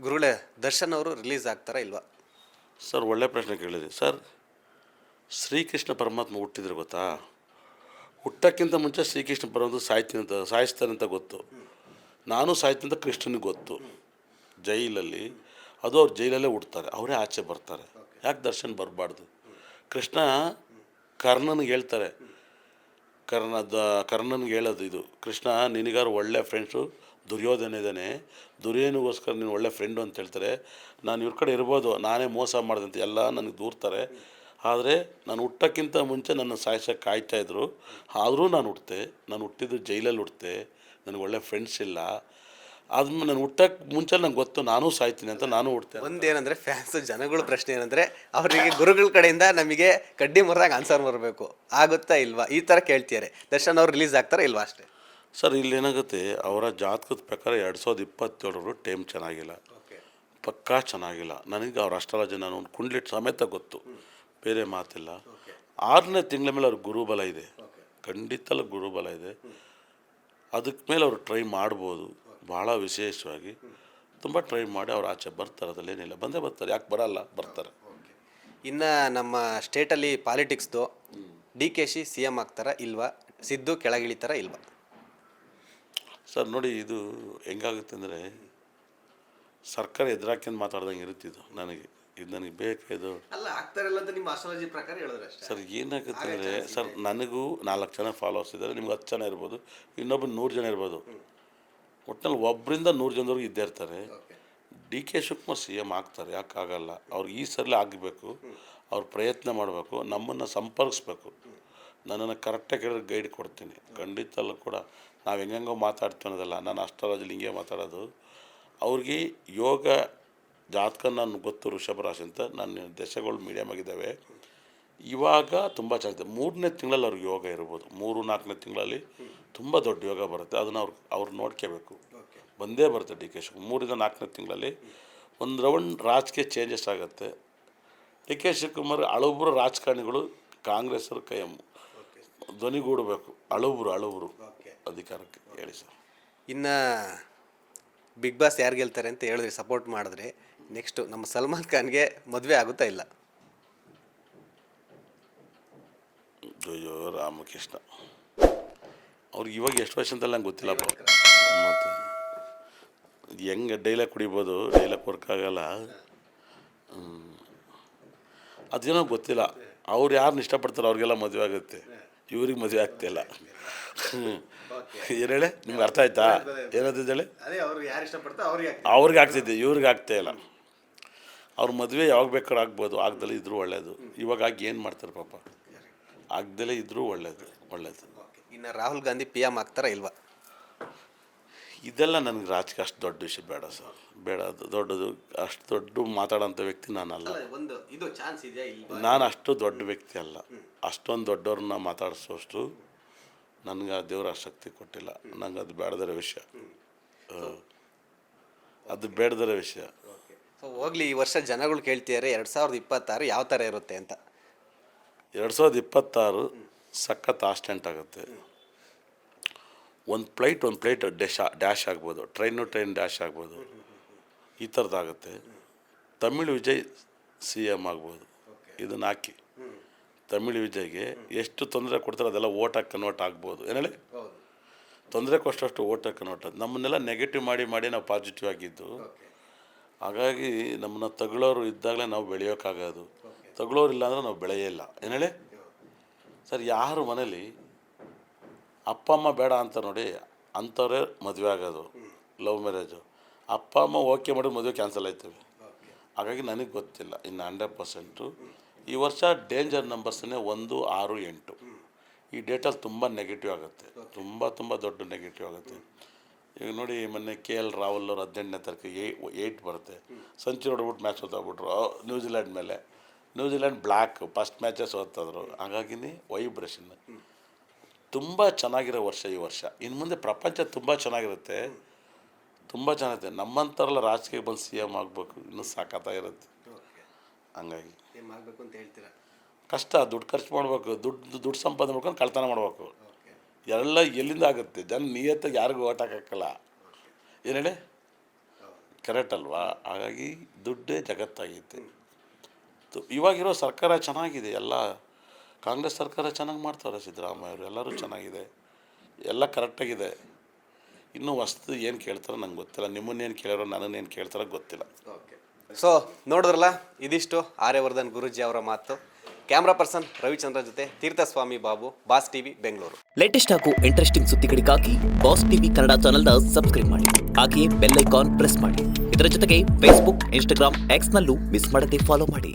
ಗುರುಳೆ ದರ್ಶನ್ ಅವರು ರಿಲೀಸ್ ಆಗ್ತಾರಾ ಇಲ್ವಾ? ಸರ್, ಒಳ್ಳೆ ಪ್ರಶ್ನೆ ಕೇಳಿದೆ. ಸರ್, ಶ್ರೀಕೃಷ್ಣ ಪರಮಾತ್ಮ ಹುಟ್ಟಿದ್ರು ಗೊತ್ತಾ? ಹುಟ್ಟಕ್ಕಿಂತ ಮುಂಚೆ ಶ್ರೀಕೃಷ್ಣ ಪರಮಾತ್ಮ ಸಾಯ್ತೀನಿ ಅಂತ, ಸಾಯಿಸ್ತಾನೆ ಅಂತ ಗೊತ್ತು. ನಾನು ಸಾಯ್ತೀನಿ ಅಂತ ಕೃಷ್ಣನಿಗೆ ಗೊತ್ತು. ಜೈಲಲ್ಲಿ, ಅದು ಅವ್ರು ಜೈಲಲ್ಲೇ ಹುಡ್ತಾರೆ ಅವರೇ ಆಚೆ ಬರ್ತಾರೆ. ಯಾಕೆ ದರ್ಶನ್ ಬರಬಾರ್ದು? ಕೃಷ್ಣ ಕರ್ಣನಿಗೆ ಹೇಳ್ತಾರೆ. ಕರ್ಣದ, ಕರ್ಣನಿಗೆ ಕರ್ಣನ್ಗೆ ಹೇಳೋದು ಇದು. ಕೃಷ್ಣ, ನಿನಗಾರು ಒಳ್ಳೆ ಫ್ರೆಂಡ್ಸು ದುರ್ಯೋಧನ ಇದ್ದಾನೆ ದುರ್ಯೋಧನಗೋಸ್ಕರ ನೀನು ಒಳ್ಳೆ ಫ್ರೆಂಡು ಅಂತ ಹೇಳ್ತಾರೆ. ನಾನು ಇವ್ರ ಕಡೆ ಇರ್ಬೋದು, ನಾನೇ ಮೋಸ ಮಾಡಿದಂತೆ ಎಲ್ಲ ನನಗೆ ದೂರ್ತಾರೆ. ಆದರೆ ನಾನು ಹುಟ್ಟೋಕ್ಕಿಂತ ಮುಂಚೆ ನನ್ನ ಸಾಯಿಸೋಕೆ ಕಾಯ್ತಾಯಿದ್ರು ಆದರೂ ನಾನು ಹುಟ್ಟೆ ನಾನು ಹುಟ್ಟಿದ್ದು ಜೈಲಲ್ಲಿ ಹುಟ್ಟೆ ನನಗೆ ಒಳ್ಳೆ ಫ್ರೆಂಡ್ಸ್ ಇಲ್ಲ. ಆದ್ರೂ ನಾನು ಹುಟ್ಟಕ್ಕೆ ಮುಂಚೆ ನಂಗೆ ಗೊತ್ತು, ನಾನು ಸಾಯ್ತೀನಿ ಅಂತ ನಾನು ಹುಡ್ತೇನೆ ಒಂದೇನಂದ್ರೆ ಫ್ಯಾನ್ಸ್ ಜನಗಳ ಪ್ರಶ್ನೆ ಏನಂದ್ರೆ ಅವರಿಗೆ ಗುರುಗಳ ಕಡೆಯಿಂದ ನಮಗೆ ಕಡ್ಡಿ ಮುರಿದಾಗ ಆನ್ಸರ್ ಬರಬೇಕು. ಆಗುತ್ತಾ ಇಲ್ವಾ? ಈ ಥರ ಕೇಳ್ತಿದ್ದಾರೆ. ದರ್ಶನ್ ಅವ್ರು ರಿಲೀಸ್ ಆಗ್ತಾರಾ ಇಲ್ವಾ ಅಷ್ಟೇ? ಸರ್ ಇಲ್ಲಿ ಏನಾಗುತ್ತೆ ಅವರ ಜಾತಕದ ಪ್ರಕಾರ ಎರಡು ಸಾವಿರದ ಇಪ್ಪತ್ತೇಳರು ಟೈಮ್ ಚೆನ್ನಾಗಿಲ್ಲ. ಪಕ್ಕಾ ಚೆನ್ನಾಗಿಲ್ಲ. ನನಗೆ ಅವ್ರ ಅಷ್ಟರಾಜ ನಾನು ಒಂದು ಕುಂಡ್ಲಿಟ್ ಸಮೇತ ಗೊತ್ತು. ಬೇರೆ ಮಾತಿಲ್ಲ. ಆರನೇ ತಿಂಗಳ ಮೇಲೆ ಅವ್ರ ಗುರುಬಲ ಇದೆ. ಖಂಡಿತಲ್ಲ ಗುರುಬಲ ಇದೆ. ಅದಕ್ಕೆ ಮೇಲೆ ಅವರು ಟ್ರೈ ಮಾಡ್ಬೋದು. ಭಾಳ ವಿಶೇಷವಾಗಿ. ತುಂಬ ಟ್ರೈ ಮಾಡಿ ಅವ್ರು ಆಚೆ ಬರ್ತಾರೆ ಅದಲ್ಲೇನಿಲ್ಲ ಬಂದೇ ಬರ್ತಾರೆ. ಯಾಕೆ ಬರಲ್ಲ? ಬರ್ತಾರೆ. ಇನ್ನು ನಮ್ಮ ಸ್ಟೇಟಲ್ಲಿ ಪಾಲಿಟಿಕ್ಸ್ದು D K Shi C M ಆಗ್ತಾರಾ ಇಲ್ವಾ? ಸಿದ್ದು ಕೆಳಗಿಳಿತಾರ ಇಲ್ವಾ? ಸರ್ ನೋಡಿ ಇದು ಹೆಂಗಾಗುತ್ತೆ ಅಂದರೆ ಸರ್ಕಾರ ಎದುರಾಕ್ಯಂದು ಮಾತಾಡ್ದಂಗೆ ಇರುತ್ತಿದ್ದು ನನಗೆ. ಇದು ನನಗೆ ಬೇಕಾಯ್ದು ಅಲ್ಲ ಆಗ್ತಾರಿಲ್ಲ ಅಂತ ನಿಮ್ಮ ಅಸ್ಟ್ರಾಲಜಿ ಪ್ರಕಾರ ಹೇಳಿದ್ರೆ ಅಷ್ಟೇ. ಸರ್ ಏನಾಗುತ್ತೆ ಅಂದರೆ ಸರ್ ನನಗೂ ನಾಲ್ಕು ಜನ ಫಾಲೋವರ್ಸ್ ಇದ್ದಾರೆ ನಿಮ್ಗೆ ಹತ್ತು ಜನ ಇರ್ಬೋದು ಇನ್ನೊಬ್ಬರು ನೂರು ಜನ ಇರ್ಬೋದು. ಒಟ್ಟಿನಲ್ಲಿ ಒಬ್ಬರಿಂದ ನೂರು ಜನದವ್ರಿಗೆ ಇದ್ದೇ ಇರ್ತಾರೆ. D K Shivakumar C M ಆಗ್ತಾರೆ ಯಾಕಾಗಲ್ಲ ಅವ್ರಿಗೆ ಈ ಸಲ ಆಗಬೇಕು ಅವ್ರು ಪ್ರಯತ್ನ ಮಾಡಬೇಕು ನಮ್ಮನ್ನು ಸಂಪರ್ಕಿಸ್ಬೇಕು. ನನ್ನನ್ನು ಕರೆಕ್ಟಾಗಿ ಕೇಳಿದ್ರೆ ಗೈಡ್ ಕೊಡ್ತೀನಿ. ಖಂಡಿತಲ್ಲೂ ಕೂಡ ನಾವು ಹೆಂಗೆಂಗೋ ಮಾತಾಡ್ತೀವಿ ಅನ್ನೋದಲ್ಲ ನಾನು ಅಷ್ಟರಾಜಲ್ಲಿ ಹಿಂಗೆ ಮಾತಾಡೋದು. ಅವ್ರಿಗೆ ಯೋಗ ಜಾತಕ ನಾನು ಗೊತ್ತು ಋಷಭ ರಾಶಿ ಅಂತ ನನ್ನ ದೇಶಗಳು ಮೀಡಿಯಮ್ ಆಗಿದ್ದಾವೆ. ಇವಾಗ ತುಂಬ ಚೆನ್ನಾಗಿದೆ. ಮೂರನೇ ತಿಂಗಳಲ್ಲಿ ಅವ್ರಿಗೆ ಯೋಗ ಇರ್ಬೋದು. ಮೂರು ನಾಲ್ಕನೇ ತಿಂಗಳಲ್ಲಿ ತುಂಬ ದೊಡ್ಡ ಯೋಗ ಬರುತ್ತೆ. ಅದನ್ನು ಅವ್ರು ಅವ್ರು ನೋಡ್ಕೋಬೇಕು. ಬಂದೇ ಬರುತ್ತೆ ಡಿ ಕೆ ಶಿವಕುಮಾರ್. ಮೂರಿಂದ ನಾಲ್ಕನೇ ತಿಂಗಳಲ್ಲಿ ಒಂದು ರೌಂಡ್ ರಾಜಕೀಯ ಚೇಂಜಸ್ ಆಗುತ್ತೆ. ಡಿ ಕೆ ಶಿವಕುಮಾರ್ ಹಳಬ್ರು ರಾಜಕಾರಣಿಗಳು ಕಾಂಗ್ರೆಸ್ಸರು ಕೈ ಧ್ವನಿಗೂಡಬೇಕು. ಅಳುವರು ಅಳುವರು. ಅಧಿಕಾರಕ್ಕೆ ಹೇಳಿ ಸರ್. ಇನ್ನು ಬಿಗ್ ಬಾಸ್ ಯಾರು ಗೆಲ್ತಾರೆ ಅಂತ ಹೇಳಿದ್ರಿ ಸಪೋರ್ಟ್ ಮಾಡಿದ್ರೆ ನೆಕ್ಸ್ಟು ನಮ್ಮ ಸಲ್ಮಾನ್ ಖಾನ್ಗೆ ಮದುವೆ ಆಗುತ್ತಾ ಇಲ್ಲ? ಅಯ್ಯೋ ರಾಮಕೃಷ್ಣ. ಅವ್ರಿಗೆ ಇವಾಗ ಎಷ್ಟು ವರ್ಷ ಅಂತ ನಂಗೆ ಗೊತ್ತಿಲ್ಲ ಮತ್ತು ಹೆಂಗೆ ಡೈಲಾಗ್ ಕುಡಿಬೋದು? ಡೈಲಾಗ್ ವರ್ಕ್ ಆಗಲ್ಲ. ಅದೇನೋ ಗೊತ್ತಿಲ್ಲ. ಅವ್ರು ಯಾರನ್ನ ಇಷ್ಟಪಡ್ತಾರೋ ಅವ್ರಿಗೆಲ್ಲ ಮದುವೆ ಆಗುತ್ತೆ. ಇವ್ರಿಗೆ ಮದುವೆ ಆಗ್ತಿಲ್ಲ ಹ್ಞೂ ಏನು ಹೇಳಿ? ನಿಮ್ಗೆ ಅರ್ಥ ಆಯ್ತಾ? ಏನಂತಿದ್ದೇಳಿ ಅವ್ರಿಗೆ ಆಗ್ತಿದ್ದೆ ಇವ್ರಿಗೆ ಆಗ್ತಾ ಇಲ್ಲ. ಅವ್ರ ಮದುವೆ ಯಾವಾಗ ಬೇಕಾದ್ರೂ ಆಗ್ಬೋದು ಆಗ್ದಲೇ ಇದ್ರೂ ಒಳ್ಳೇದು. ಇವಾಗ ಆಗಿ ಏನು ಮಾಡ್ತಾರೆ ಪಾಪ? ಆಗ್ದಲೇ ಇದ್ರೂ ಒಳ್ಳೇದು ಒಳ್ಳೇದು. ಇನ್ನು ರಾಹುಲ್ ಗಾಂಧಿ ಪಿ ಎಂ ಆಗ್ತಾರ ಇಲ್ವಾ? ಇದೆಲ್ಲ ನನಗೆ ರಾಜಕೀಯ ಅಷ್ಟು ದೊಡ್ಡ ವಿಷಯ ಬೇಡ ಸರ್. ಬೇಡ ಅದು ದೊಡ್ಡದು ಅಷ್ಟು ದೊಡ್ಡ ಮಾತಾಡೋಂಥ ವ್ಯಕ್ತಿ ನಾನಲ್ಲ. ಒಂದು ಇದು ಚಾನ್ಸ್ ಇದೆಯಾ ಇಲ್ವಾ ನಾನು ಅಷ್ಟು ದೊಡ್ಡ ವ್ಯಕ್ತಿ ಅಲ್ಲ. ಅಷ್ಟೊಂದು ದೊಡ್ಡವ್ರನ್ನ ಮಾತಾಡಿಸೋಷ್ಟು ನನಗೆ ಆ ದೇವ್ರ ಆಸಕ್ತಿ ಕೊಟ್ಟಿಲ್ಲ. ನಂಗೆ ಅದು ಬೇಡದರ ವಿಷಯ. ಅದು ಬೇಡದರ ವಿಷಯ. ಸೊ ಹೋಗ್ಲಿ ಈ ವರ್ಷ ಜನಗಳು ಕೇಳ್ತಿದ್ದಾರೆ ಎರಡು ಸಾವಿರದ ಇಪ್ಪತ್ತಾರು ಯಾವ ಥರ ಇರುತ್ತೆ ಅಂತ? ಎರಡು ಸಾವಿರದ ಇಪ್ಪತ್ತಾರು ಸಖತ್ ಆಸ್ಟೆಂಟ್ ಆಗುತ್ತೆ. ಒಂದು ಫ್ಲೈಟ್ ಒಂದು ಫ್ಲೈಟ್ ಡ್ಯಾಶ್ ಡ್ಯಾಶ್ ಆಗ್ಬೋದು. ಟ್ರೈನು ಟ್ರೈನ್ ಡ್ಯಾಶ್ ಆಗ್ಬೋದು. ಈ ಥರದ್ದಾಗುತ್ತೆ. ತಮಿಳು ವಿಜಯ್ ಸಿ ಎಂ ಆಗ್ಬೋದು. ಇದನ್ನು ಹಾಕಿ. ತಮಿಳು ವಿಜಯ್ಗೆ ಎಷ್ಟು ತೊಂದರೆ ಕೊಡ್ತಾರೆ ಅದೆಲ್ಲ ಓಟಾಗಿ ಕನ್ವರ್ಟ್ ಆಗ್ಬೋದು. ಏನು ಹೇಳಿ? ತೊಂದರೆ ಕೊಟ್ಟಷ್ಟು ಓಟಾಗಿ ಕನ್ವರ್ಟ್ ಆಗುತ್ತೆ ನಮ್ಮನ್ನೆಲ್ಲ ನೆಗೆಟಿವ್ ಮಾಡಿ ಮಾಡಿ ನಾವು ಪಾಸಿಟಿವ್ ಆಗಿದ್ದು. ಹಾಗಾಗಿ ನಮ್ಮನ್ನ ತಗೊಳ್ಳೋರು ಇದ್ದಾಗಲೇ ನಾವು ಬೆಳೆಯೋಕ್ಕಾಗೋದು ತಗೊಳ್ಳೋರು ಇಲ್ಲ ಅಂದರೆ ನಾವು ಬೆಳೆಯೇ ಇಲ್ಲ. ಏನು ಹೇಳಿ? ಸರ್, ಯಾರು ಮನೇಲಿ ಅಪ್ಪ ಅಮ್ಮ ಬೇಡ ಅಂತ ನೋಡಿ ಅಂಥವ್ರೇ ಮದುವೆ ಆಗೋದು ಲವ್ ಮ್ಯಾರೇಜು ಅಪ್ಪ ಅಮ್ಮ ಓಕೆ ಮಾಡಿ ಮದುವೆ ಕ್ಯಾನ್ಸಲ್ ಆಯ್ತವೆ. ಹಾಗಾಗಿ ನನಗೆ ಗೊತ್ತಿಲ್ಲ, ಇನ್ನು ಹಂಡ್ರೆಡ್ ಪರ್ಸೆಂಟು ಈ ವರ್ಷ ಡೇಂಜರ್ ನಂಬರ್ಸನ್ನೇ ಒಂದು, ಆರು, ಎಂಟು. ಈ ಡೇಟಲ್ಲಿ ತುಂಬ ನೆಗೆಟಿವ್ ಆಗುತ್ತೆ, ತುಂಬ ತುಂಬ ದೊಡ್ಡ ನೆಗೆಟಿವ್ ಆಗುತ್ತೆ. ಈಗ ನೋಡಿ ಮೊನ್ನೆ ಕೆ ಎಲ್ ರಾಹುಲ್ ಅವರು ಹದಿನೆಂಟನೇ ತಾರೀಕು ಏ ಏಯ್ಟ್ ಬರುತ್ತೆ. ಸಂಚು ಹೊಡ್ಬಿಟ್ಟು ಮ್ಯಾಚ್ ಸೋತಾಗ್ಬಿಟ್ರು ನ್ಯೂಜಿಲ್ಯಾಂಡ್ ಮೇಲೆ. ನ್ಯೂಜಿಲ್ಯಾಂಡ್ ಬ್ಲ್ಯಾಕ್ ಫಸ್ಟ್ ಮ್ಯಾಚೇ ಸೋತದ್ರು. ಹಾಗಾಗಿನೇ ವೈಬ್ರೇಷನ್ ತುಂಬ ಚೆನ್ನಾಗಿರೋ ವರ್ಷ ಈ ವರ್ಷ. ಇನ್ನು ಮುಂದೆ ಪ್ರಪಂಚ ತುಂಬ ಚೆನ್ನಾಗಿರುತ್ತೆ. ತುಂಬ ಚೆನ್ನಾಗಿರುತ್ತೆ. ನಮ್ಮಂಥವ್ರೆಲ್ಲ ರಾಜಕೀಯ ಬಂದು ಸಿ ಎಂ ಆಗಬೇಕು. ಇನ್ನೂ ಸಾಕತ್ತಾಗಿರುತ್ತೆ ಹಂಗಾಗಿ. ಅಂತ ಹೇಳ್ತೀರಾ? ಕಷ್ಟ. ದುಡ್ಡು ಖರ್ಚು ಮಾಡಬೇಕು. ದುಡ್ಡು ದುಡ್ಡು ಸಂಪಾದನೆ ಮಾಡ್ಕೊಂಡು ಕಳ್ತನ ಮಾಡಬೇಕು. ಎಲ್ಲ ಎಲ್ಲಿಂದ ಆಗುತ್ತೆ? ಜನ ನಿಯತ್ತಾಗಿ ಯಾರಿಗೂ ಓಟ್ ಹಾಕಲ್ಲ ಏನು ಹೇಳಿ? ಕರೆಕ್ಟ್ ಅಲ್ವಾ? ಹಾಗಾಗಿ ದುಡ್ಡೇ ಜಗತ್ತಾಗೈತೆ ಇವಾಗಿರೋ ಸರ್ಕಾರ ಚೆನ್ನಾಗಿದೆ. ಎಲ್ಲ ಕಾಂಗ್ರೆಸ್ ಸರ್ಕಾರ ಚೆನ್ನಾಗಿ ಮಾಡ್ತಾರೆ ಸಿದ್ದರಾಮಯ್ಯ ಅವರು ಎಲ್ಲರೂ ಚೆನ್ನಾಗಿದೆ. ಎಲ್ಲ ಕರೆಕ್ಟಾಗಿದೆ ಇನ್ನೂ ಹೊಸ್ದು ಏನು ಕೇಳ್ತಾರೋ ನಂಗೆ ಗೊತ್ತಿಲ್ಲ. ನಿಮ್ಮನ್ನೇನು ಕೇಳಾರೋ ನನ್ನನ್ನೇನು ಕೇಳ್ತಾರೋ ಗೊತ್ತಿಲ್ಲ. ಓಕೆ ಸೊ ನೋಡಿದ್ರಲ್ಲ ಇದಿಷ್ಟು ಆರ್ಯವರ್ಧನ್ ಗುರೂಜಿ ಅವರ ಮಾತು. ಕ್ಯಾಮ್ರಾ ಪರ್ಸನ್ ರವಿಚಂದ್ರ ಜೊತೆ Theerthaswamy Babu Boss TV Bengaluru latest ಹಾಗೂ ಇಂಟ್ರೆಸ್ಟಿಂಗ್ ಸುದ್ದಿಗಳಿಗಾಗಿ ಬಾಸ್ ಟಿವಿ ಕನ್ನಡ ಚಾನೆಲ್ನ ಸಬ್ಸ್ಕ್ರೈಬ್ ಮಾಡಿ. ಹಾಗೆಯೇ ಬೆಲ್ ಐಕಾನ್ ಪ್ರೆಸ್ ಮಾಡಿ. ಇದರ ಜೊತೆಗೆ ಫೇಸ್ಬುಕ್ ಇನ್ಸ್ಟಾಗ್ರಾಮ್ ಎಕ್ಸ್ನಲ್ಲೂ ಮಿಸ್ ಮಾಡದೆ ಫಾಲೋ ಮಾಡಿ.